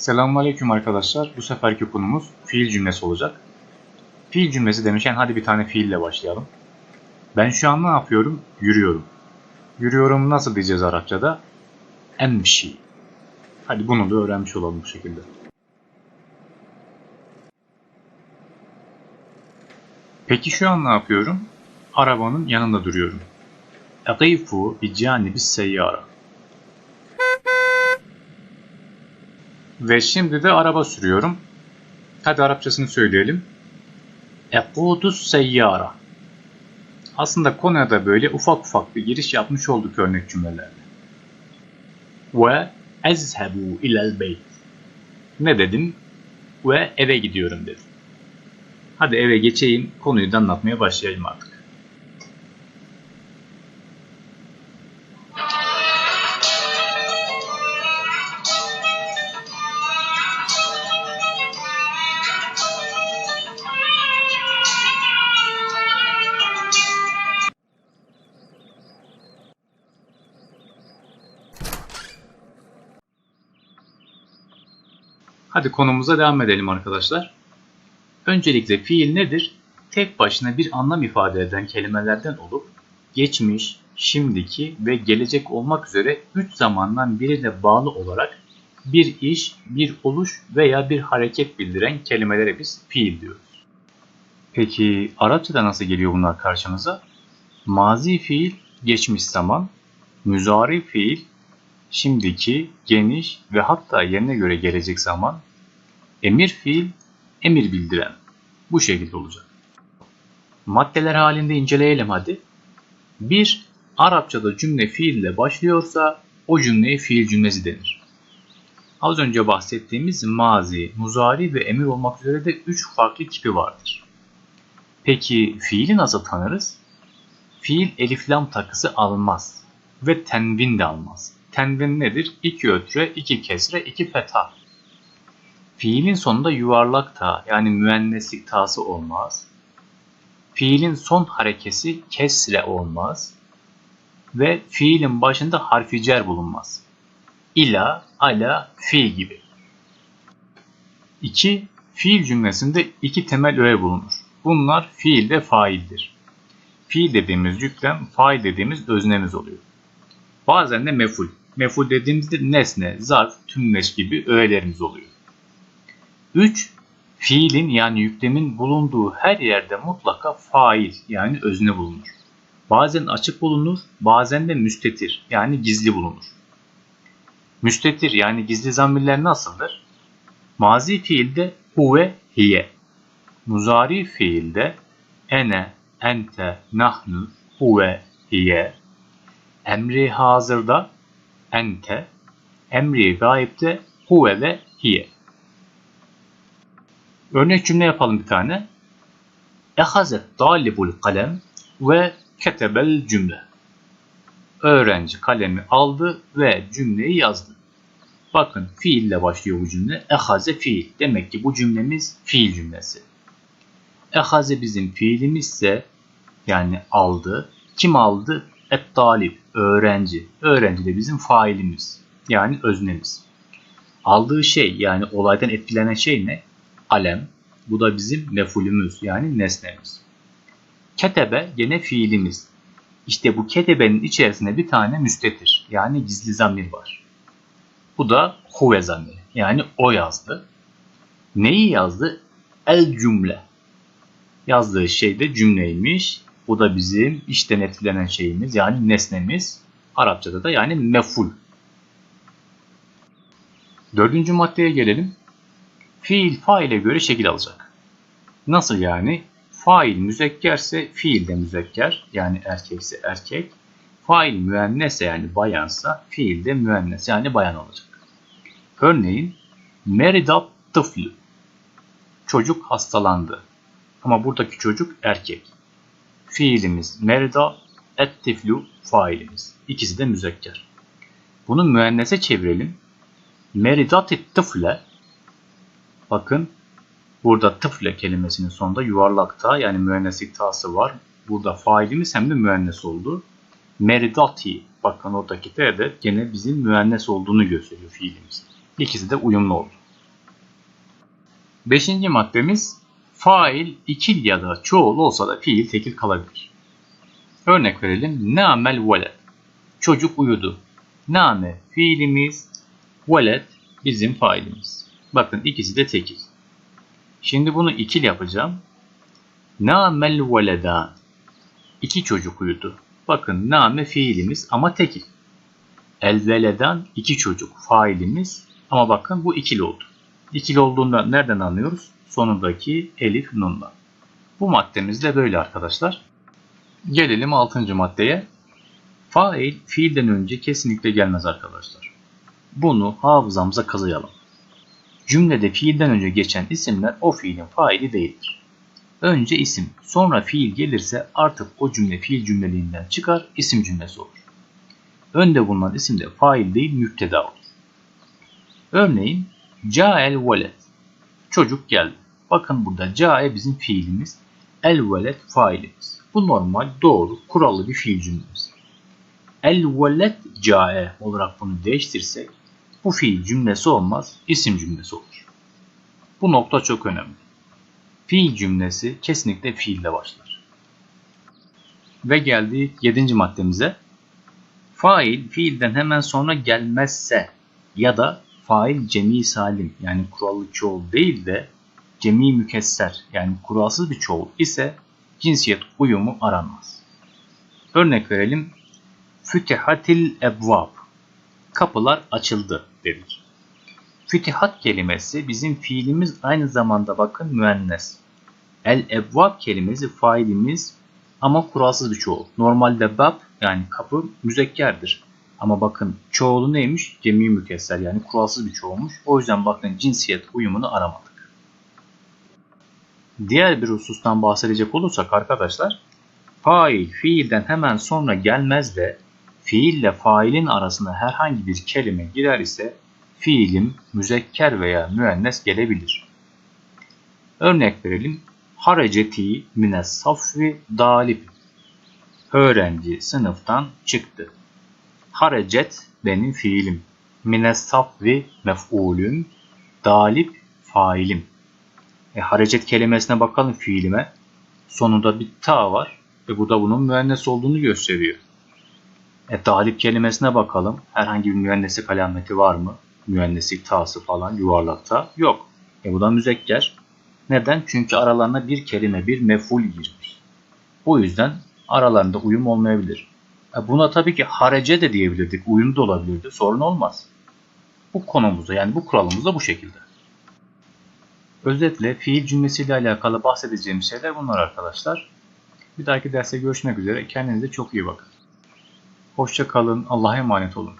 Selamünaleyküm arkadaşlar. Bu seferki konumuz fiil cümlesi olacak. Fiil cümlesi demişken hadi bir tane fiille başlayalım. Ben şu an ne yapıyorum? Yürüyorum. Yürüyorum nasıl diyeceğiz Arapçada? Emşi. Hadi bunu da öğrenmiş olalım bu şekilde. Peki şu an ne yapıyorum? Arabanın yanında duruyorum. Eqifu bi canibi seyyara. Ve şimdi de araba sürüyorum. Hadi Arapçasını söyleyelim. Ekudus seyyara. Aslında konuya da böyle ufak ufak bir giriş yapmış olduk örnek cümlelerle. Ve ezhebu ilel beyt. Ne dedim? Ve eve gidiyorum dedim. Hadi eve geçeyim, konuyu da anlatmaya başlayalım artık. Hadi konumuza devam edelim arkadaşlar. Öncelikle fiil nedir? Tek başına bir anlam ifade eden kelimelerden olup geçmiş, şimdiki ve gelecek olmak üzere üç zamandan birine bağlı olarak bir iş, bir oluş veya bir hareket bildiren kelimelere biz fiil diyoruz. Peki Arapçada nasıl geliyor bunlar karşımıza? Mazi fiil geçmiş zaman, müzari fiil şimdiki, geniş ve hatta yerine göre gelecek zaman, emir fiil, emir bildiren. Bu şekilde olacak. Maddeler halinde inceleyelim hadi. 1. Arapçada cümle fiille başlıyorsa o cümleye fiil cümlesi denir. Az önce bahsettiğimiz mazi, muzari ve emir olmak üzere de 3 farklı tipi vardır. Peki fiili nasıl tanırız? Fiil eliflam takısı almaz ve tenvin de almaz. Tenvin nedir? İki ötre, iki kesre, iki fetha. Fiilin sonunda yuvarlak ta yani müenneslik tası olmaz. Fiilin son harekesi kesre olmaz. Ve fiilin başında harfi cer bulunmaz. İla, ala, fi gibi. 2. Fiil cümlesinde iki temel öğe bulunur. Bunlar fiil ve faildir. Fiil dediğimiz yüklem, fail dediğimiz öznemiz oluyor. Bazen de meful. Meful dediğimizde nesne, zarf, tümleş gibi öğelerimiz oluyor. 3. Fiilin yani yüklemin bulunduğu her yerde mutlaka fail yani özne bulunur. Bazen açık bulunur, bazen de müstetir yani gizli bulunur. Müstetir yani gizli zamirler nasıldır? Mazi fiilde huve, hiye. Muzari fiilde ene, ente, nahnu, huve, hiye. Emri hazırda ente, emri gaipte huve ve hiye. Örnek cümle yapalım bir tane. Ehazet talibul kalem ve ketebel cümle. Öğrenci kalemi aldı ve cümleyi yazdı. Bakın fiille başlıyor bu cümle. Ehaze fiil. Demek ki bu cümlemiz fiil cümlesi. Ehaze bizim fiilimizse yani aldı. Kim aldı? Et talip. Öğrenci. Öğrenci de bizim failimiz. Yani öznemiz. Aldığı şey yani olaydan etkilenen şey ne? alem. Bu da bizim mefulümüz yani nesnemiz. Ketebe gene fiilimiz. İşte bu ketebenin içerisinde bir tane müstetir yani gizli zamir var. Bu da huve zamiri yani o yazdı. Neyi yazdı? El cümle. Yazdığı şey de cümleymiş. Bu da bizim işten etkilenen şeyimiz yani nesnemiz. Arapçada da yani meful. Dördüncü maddeye gelelim. Fiil faile göre şekil alacak. Nasıl yani? Fail müzekkerse fiil de müzekker yani erkekse erkek. Fail müennesse yani bayansa fiil de müennes yani bayan olacak. Örneğin meridat tıflü. Çocuk hastalandı. Ama buradaki çocuk erkek. Fiilimiz merida, et tiflu failimiz. İkisi de müzekker. Bunu müennese çevirelim. Meridat tıfle Bakın burada tıfle kelimesinin sonunda yuvarlakta yani müenneslik tası var. Burada failimiz hem de müennes oldu. Meridati bakın oradaki T de gene bizim müennes olduğunu gösteriyor fiilimiz. İkisi de uyumlu oldu. Beşinci maddemiz fail ikil ya da çoğul olsa da fiil tekil kalabilir. Örnek verelim. Ne'amel veled. Çocuk uyudu. Name fiilimiz, veled bizim failimiz. Bakın ikisi de tekil. Şimdi bunu ikil yapacağım. Na'mel veledan. İki çocuk uyudu. Bakın name fiilimiz ama tekil. El veledan iki çocuk failimiz ama bakın bu ikili oldu. İkili olduğundan nereden anlıyoruz? Sonundaki elif nunla. Bu maddemiz de böyle arkadaşlar. Gelelim 6. maddeye. Fail fiilden önce kesinlikle gelmez arkadaşlar. Bunu hafızamıza kazıyalım. Cümlede fiilden önce geçen isimler o fiilin faili değildir. Önce isim, sonra fiil gelirse artık o cümle fiil cümleliğinden çıkar, isim cümlesi olur. Önde bulunan isim de fail değil müpteda olur. Örneğin Ca'el veled. Çocuk geldi. Bakın burada Ca'e bizim fiilimiz. El veled failimiz. Bu normal, doğru, kurallı bir fiil cümlemiz. El veled Ca'e olarak bunu değiştirsek bu fiil cümlesi olmaz, isim cümlesi olur. Bu nokta çok önemli. Fiil cümlesi kesinlikle fiille başlar. Ve geldik 7. maddemize. Fail fiilden hemen sonra gelmezse ya da fail cemi salim yani kurallı çoğul değil de cemi mükesser yani kuralsız bir çoğul ise cinsiyet uyumu aranmaz. Örnek verelim. Fütihatil ebvab. Kapılar açıldı dedik. Fütihat kelimesi bizim fiilimiz aynı zamanda bakın müennes. El ebvab kelimesi failimiz ama kuralsız bir çoğul. Normalde bab yani kapı müzekkerdir. Ama bakın çoğulu neymiş? Cemi mükesser yani kuralsız bir çoğulmuş. O yüzden bakın cinsiyet uyumunu aramadık. Diğer bir husustan bahsedecek olursak arkadaşlar fail fiilden hemen sonra gelmez de fiille failin arasına herhangi bir kelime girer ise fiilim müzekker veya müennes gelebilir. Örnek verelim. Hareceti mines safvi dalip. Öğrenci sınıftan çıktı. Harecet benim fiilim. Mines safvi mef'ulüm. Dalip failim. E, harecet kelimesine bakalım fiilime. Sonunda bir ta var. Ve bu da bunun müennes olduğunu gösteriyor. E, dalip kelimesine bakalım. Herhangi bir müenneslik alameti var mı? Müenneslik tası falan yuvarlakta yok. E, bu da müzekker. Neden? Çünkü aralarına bir kelime, bir meful girmiş. O yüzden aralarında uyum olmayabilir. E, buna tabii ki harece de diyebilirdik. Uyum da olabilirdi. Sorun olmaz. Bu konumuzda yani bu kuralımızda bu şekilde. Özetle fiil cümlesiyle alakalı bahsedeceğim şeyler bunlar arkadaşlar. Bir dahaki derste görüşmek üzere. Kendinize çok iyi bakın. Hoşça kalın. Allah'a emanet olun.